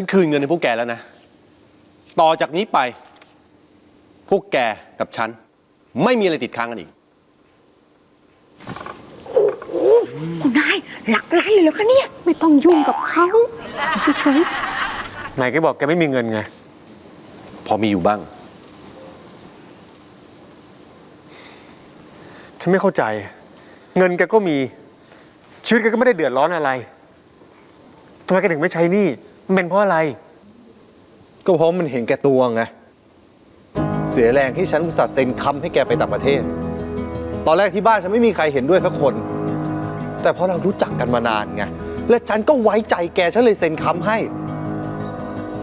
ฉันคืนเงินให้พวกแกแล้วนะ ต่อจากนี้ไป พวกแกกับฉัน ไม่มีอะไรติดค้างกันอีกคุณนายหลักล้านเลยเหรอคะเนี่ย ไม่ต้องยุ่งกับเขาเฉยไหนแกบอกแกไม่มีเงินไง พอมีอยู่บ้าง ฉันไม่เข้าใจ เงินแกก็มี ชีวิตแกก็ไม่ได้เดือดร้อนอะไรทำไมแกถึงไม่ใช้หนี่ มันเป็นเพราะอะไร ก็เพราะมันเห็นแก่ตัวไง เสียแรงที่ฉันอุตส่าห์เซ็นคำให้แกไปต่างประเทศ ตอนแรกที่บ้านฉันไม่มีใครเห็นด้วยสักคน แต่เพราะเรารู้จักกันมานานไง และฉันก็ไว้ใจแกฉันเลยเซ็นคำให้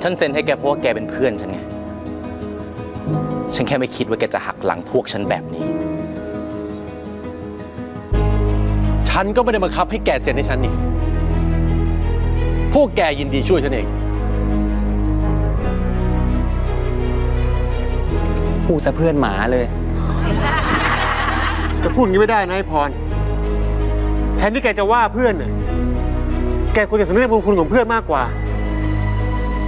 ฉันเซ็นให้แกเพราะว่าแกเป็นเพื่อนฉันไง ฉันแค่ไม่คิดว่าแกจะหักหลังพวกฉันแบบนี้ ฉันก็ไม่ได้บังคับให้แกเซ็นให้ฉันนี่ พวกแกยินดีช่วยฉันเอง พูดซะเพื่อนหมาเลย จะพูดอย่างนี้ไม่ได้นะไอ้พร แทนที่แกจะว่าเพื่อนน่ะแกควรจะสำนึกในบุญคุณของเพื่อนมากกว่า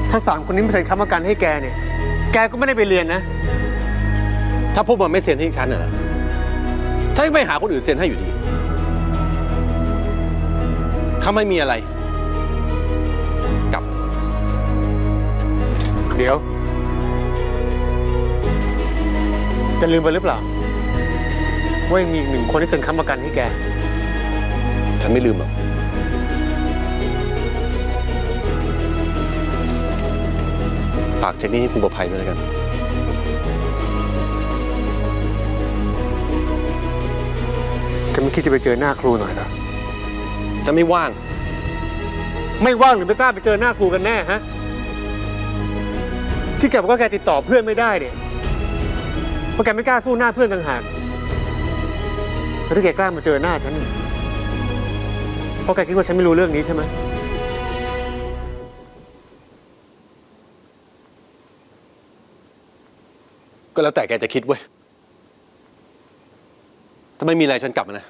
ถ้าสามคนนี้ไม่เซ็นค้ำประกันให้แกเนี่ย แกก็ไม่ได้ไปเรียนนะ ถ้าพวกมันไม่เซ็นให้ฉันน่ะนะฉันก็ไปหาคนอื่นเซ็นให้อยู่ดี ถ้าไม่มีอะไร เดี๋ยว จะลืมไปหรือเปล่า ว่ายังมีอีกหนึ่งคนที่เซ็นค้ำประกันให้แก ฉันไม่ลืมหรอก ฝากเช็คนี้ให้คุณประภัยด้วยแล้วกัน แกไม่คิดจะไปเจอหน้าครูหน่อยเหรอฉันไม่ว่าง ไม่ว่างหรือไม่กล้าไปเจอหน้าครูกันแน่ฮะ ที่แกบอกว่าแกติดต่อเพื่อนไม่ได้เนี่ยเพราะแกไม่กล้าสู้หน้าเพื่อนต่างหากแล้วที่แกกล้ามาเจอหน้าฉันเนี่ยเพราะแกคิดว่าฉันไม่รู้เรื่องนี้ใช่ไหมก็แล้วแต่แกจะคิดเว้ย ถ้าไม่มีอะไรฉันกลับมานะ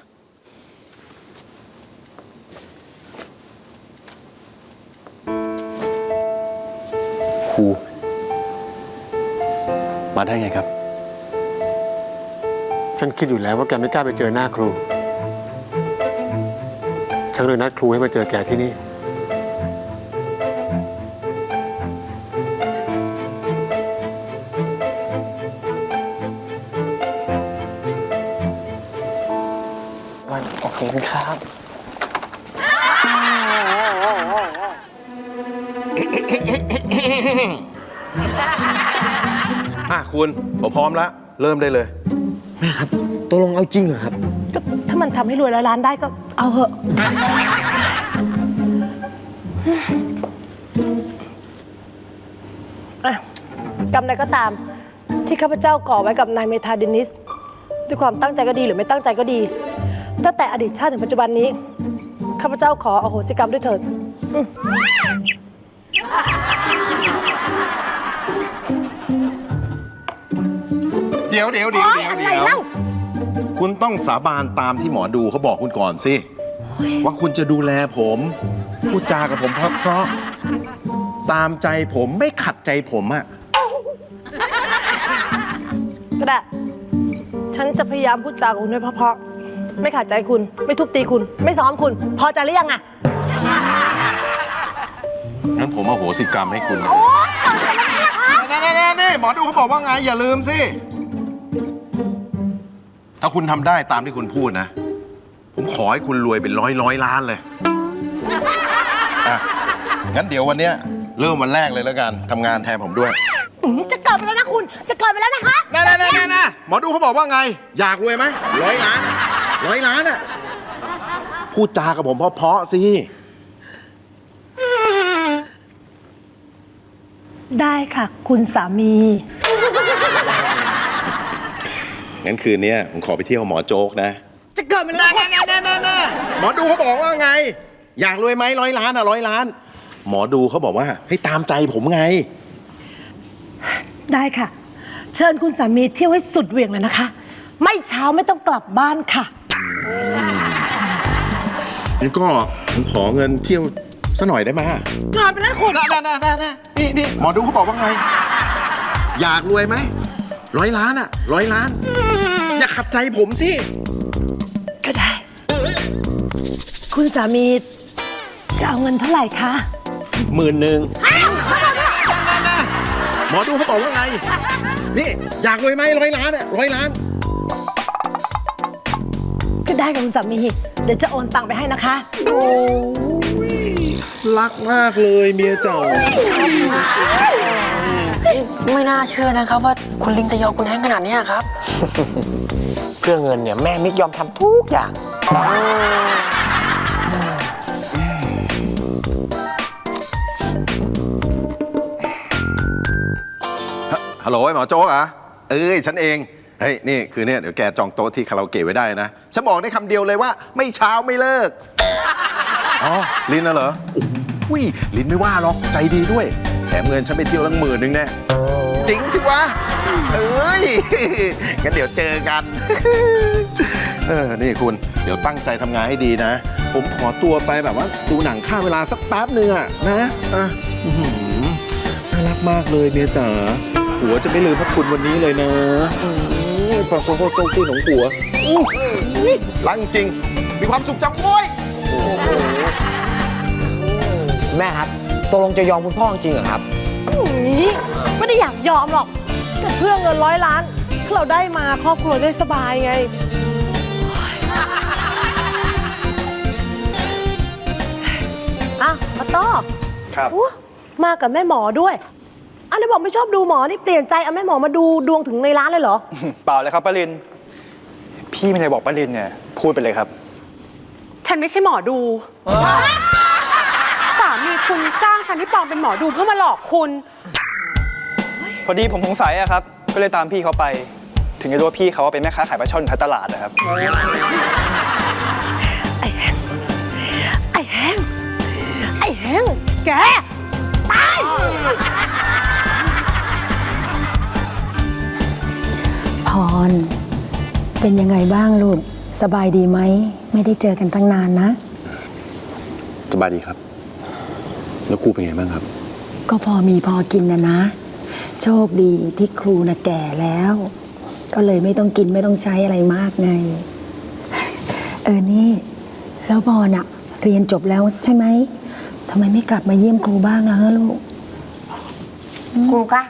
ครู มาได้ไงครับ ฉันคิดอยู่แล้วว่าแกไม่กล้าไปเจอหน้าครู ฉันเลยนัดครูให้มาเจอแกที่นี่วันขอบคุณครับ อะคุณผมพร้อมแล้ว เริ่มได้เลย แม่ครับตกลงเอาจริงเหรอครับ ก็ถ้ามันทำให้รวยร้อยล้านได้ก็เอาเหอะอะกรรมใดก็ตาม ที่ข้าพเจ้าก่อไว้กับนายเมธาเดนิส ด้วยความตั้งใจก็ดีหรือไม่ตั้งใจก็ดี ตั้งแต่อดีตชาติถึงปัจจุบันนี้ ข้าพเจ้าขออโหสิกรรมด้วยเถิด ดี๋ยวเดี๋ยวเดี๋ยวเดี๋ยวอะไรเดี๋ยวเล่าคุณต้องสาบานตามที่หมอดูเขาบอกคุณก่อนสิ ว่าคุณจะดูแลผมพูดจากับผมเพราะเพราะตามใจผมไม่ขัดใจผมอะก็ได้ ฉันจะพยายามพูดจากับคุณด้วยเพราะๆไม่ขัดใจคุณ ไม่ทุบตีคุณ ไม่ซ้อมคุณ พอใจหรือยังอะงั้นผมเอาโหสิกรรมให้คุณนะนี่นี่นี่นี่หมอดูเขาบอกว่าไงอย่าลืมสิ ถ้าคุณทำได้ตามที่คุณพูดนะ ผมขอให้คุณรวยเป็นร้อยร้อยล้านเลยอะงั้นเดี๋ยววันเนี้ยเริ่มวันแรกเลยแล้วกันทำงานแทนผมด้วย อื้อจะเกิดไปแล้วนะคุณ จะเกิดไปแล้วนะคะน่าน่าน่าน่าหมอดูเขาบอกว่าไง อยากรวยไหมร้อยล้านร้อยล้านอะพูดจากับผมเพราะๆสิ ได้ค่ะ คุณสามี งั้นคืนนี้ผมขอไปเที่ยวหมอโจ๊กนะ จะเกิดไปแล้วนะหมอดูเขาบอกว่าไง อยากรวยไหมร้อยล้านอะร้อยล้าน หมอดูเขาบอกว่าให้ตามใจผมไง ได้ค่ะ เชิญคุณสามีเที่ยวให้สุดเหวี่ยงเลยนะคะ ไม่เช้าไม่ต้องกลับบ้านค่ะ งั้นก็ผมขอเงินเที่ยวซะหน่อยได้ไหมเกินไปแล้วคุณน่าน่าน่าน่าน่านี่นี่หมอดูเขาบอกว่าไง อยากรวยไหมร้อยล้านอะร้อยล้านอย่า ขัดใจผมสิ ก็ได้ คุณสามี จะเอาเงินเท่าไหร่คะ หมื่นหนึ่งหมอดูเขาบอกว่าไง นี่อยากรวยไหมร้อยล้านอะร้อยล้าน ก็ได้กับคุณสามี เดี๋ยวจะโอนตังไปให้นะคะรักมากเลยเมียจ๋าไม่น่าเชื่อนะครับว่าคุณลิงจะยอมคุณแฮงขนาดเนี้ยครับเพื่อเงินเนี่ยแม่มิกยอมทำทุกอย่าง ฮัลโหลไอ้หมอโจ๊กเหรอะเอ้ย ฉันเอง เฮ้ย นี่คือเนี่ย เดี๋ยวแกจองโต๊ะที่คาราโอเกะไว้ได้นะ ฉันบอกได้คำเดียวเลยว่า ไม่เช้าไม่เลิก อ๋อ ลินน่ะเหรอโอ้ยลินไม่ว่าหรอก ใจดีด้วย แถมเงินฉันไปเที่ยวตั้งหมื่นหนึงแน่ จริงสิวะ เอ้ย งั้นเดี๋ยวเจอกัน เออ นี่คุณ เดี๋ยวตั้งใจทำงานให้ดีนะ ผมขอตัวไปแบบว่าดูหนังค่าเวลาสักแป๊บหนึ่งอะนะ อะอื้อหือน่ารักมากเลยเมียจ๋า หัวจะไม่ลืมพระคุณวันนี้เลยนะอืมขอบคุณโคตรโต้ของหัวอู้หูรักจริง มีความสุขจังโว้ย แม่ครับตกลงจะยอมคุณพ่อจริงเหรอครับนี่ไม่ได้อยากยอมหรอก แต่เพื่อเงินร้อยล้านที่เราได้มาครอบครัวได้สบายไง อะมาต้อครับอู้มากับแม่หมอด้วยอันนี้บอกไม่ชอบดูหมอนี่เปลี่ยนใจเอาแม่หมอมาดูดวงถึงในร้านเลยเหรอ เปล่าเลยครับป้าลิน พี่ไม่ได้บอกป้าลินเนี่ย พูดไปเลยครับ ฉันไม่ใช่หมอดู สามีคุณจ้างฉันที่ปลอมเป็นหมอดูเพื่อมาหลอกคุณ พอดีผมสงสัยอะครับ ก็เลยตามพี่เขาไป ถึงจะรู้ว่าพี่เขาเป็นแม่ค้าขายปลาช่อนท้ายตลาดนะครับ ไอ้แฮงไอ้แฮงไอ้แฮงแกตายพร เป็นยังไงบ้างลูกสบายดีไหม ไม่ได้เจอกันตั้งนานนะ สบายดีครับ แล้วครูเป็นไงบ้างครับ ก็พอมีพอกินนะนะ โชคดีที่ครูนะแก่แล้ว ก็เลยไม่ต้องกินไม่ต้องใช้อะไรมากไง เออนี่ แล้วพรอะเรียนจบแล้วใช่ไหมทำไมไม่กลับมาเยี่ยมครูบ้างล่ะฮะลูก ครูคะ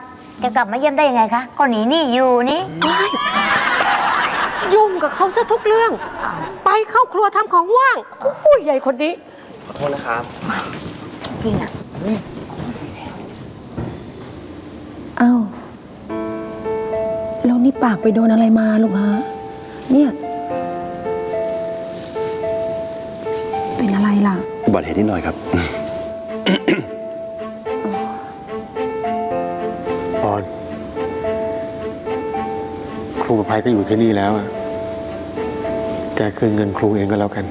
จะกลับมาเยี่ยมได้ยังไงคะก็หนีหนี่อยู่นี่ ยุ่งกับเขาซะทุกเรื่อง ไปเข้าครัวทำของว่างอุ้ยใหญ่คนนี้ ขอโทษนะครับ จริงอะ ปากไปโดนอะไรมาลูกฮะเนี่ยเป็นอะไรล่ะ อุบัติเหตุนิดหน่อยครับ ปอน ครูประภัยก็อยู่ที่นี่แล้วอะแกคืนเงินครูเองก็แล้วกัน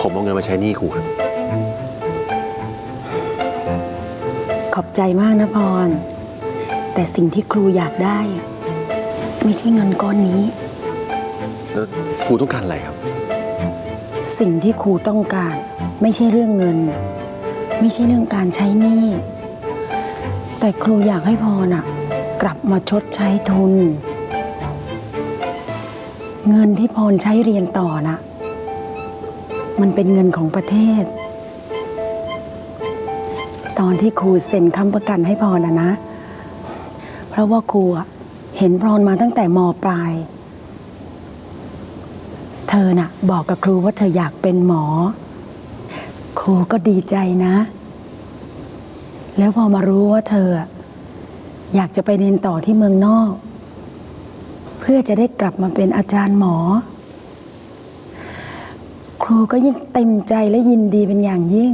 ผมเอาเงินมาใช้หนี้ครูครับ ขอบใจมากนะพร แต่สิ่งที่ครูอยากได้ ไม่ใช่เงินก้อนนี้ แล้วครูต้องการอะไรครับ สิ่งที่ครูต้องการ ไม่ใช่เรื่องเงิน ไม่ใช่เรื่องการใช้หนี้ แต่ครูอยากให้พรน่ะ กลับมาชดใช้ทุน เงินที่พรใช้เรียนต่อน่ะมันเป็นเงินของประเทศ ตอนที่ครูเซ็นค้ำประกันให้พรนะนะ เพราะว่าครูเห็นพรมาตั้งแต่มปลาย เธอน่ะ บอกกับครูว่าเธออยากเป็นหมอ ครูก็ดีใจนะ แล้วพอมารู้ว่าเธอ อยากจะไปเรียนต่อที่เมืองนอก เพื่อจะได้กลับมาเป็นอาจารย์หมอ ครูก็ยิ่งเต็มใจและยินดีเป็นอย่างยิ่ง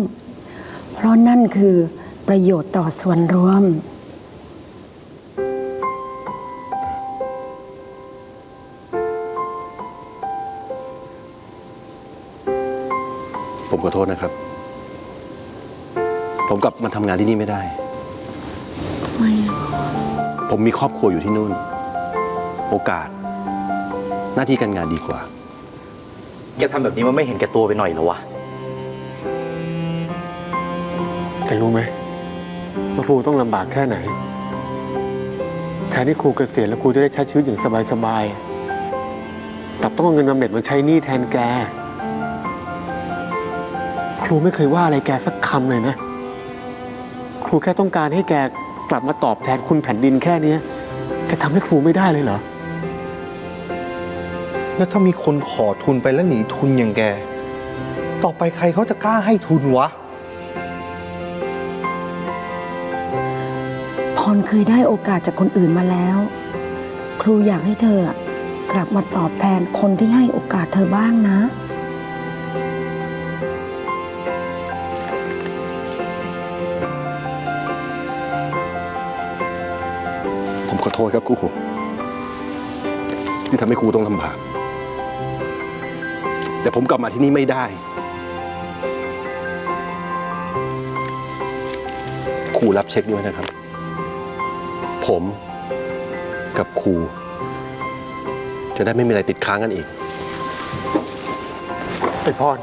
เพราะนั่นคือประโยชน์ต่อส่วนรวม ผมขอโทษนะครับ ผมกลับมาทำงานที่นี่ไม่ได้ไม่ผมมีครอบครัวอยู่ที่นู่น โอกาส หน้าที่การงานดีกว่า แกทำแบบนี้มันไม่เห็นแกตัวไปหน่อยเหรอวะ แกรู้ไหมว่าครูต้องลำบากแค่ไหนแทนที่ครูเกษียณแล้วครูจะได้ใช้ชีวิตอย่างสบายๆกลับต้องเอาเงินบำเหน็จมาใช้หนี้แทนแก ครูไม่เคยว่าอะไรแกสักคำเลยนะ ครูแค่ต้องการให้แกกลับมาตอบแทนคุณแผ่นดินแค่นี้แกทำให้ครูไม่ได้เลยเหรอ แล้วถ้ามีคนขอทุนไปแล้วหนีทุนอย่างแก ต่อไปใครเขาจะกล้าให้ทุนวะ รเคยได้โอกาสจากคนอื่นมาแล้ว ครูอยากให้เธอกลับมาตอบแทนคนที่ให้โอกาสเธอบ้างนะ ผมขอโทษครับครูที่ทำให้ครูต้องลำบาก แต่ผมกลับมาที่นี่ไม่ได้ ครูรับเช็คด้วยนะครับ ผมกับครู จะได้ไม่มีอะไรติดค้างกันอีก ไอ้พร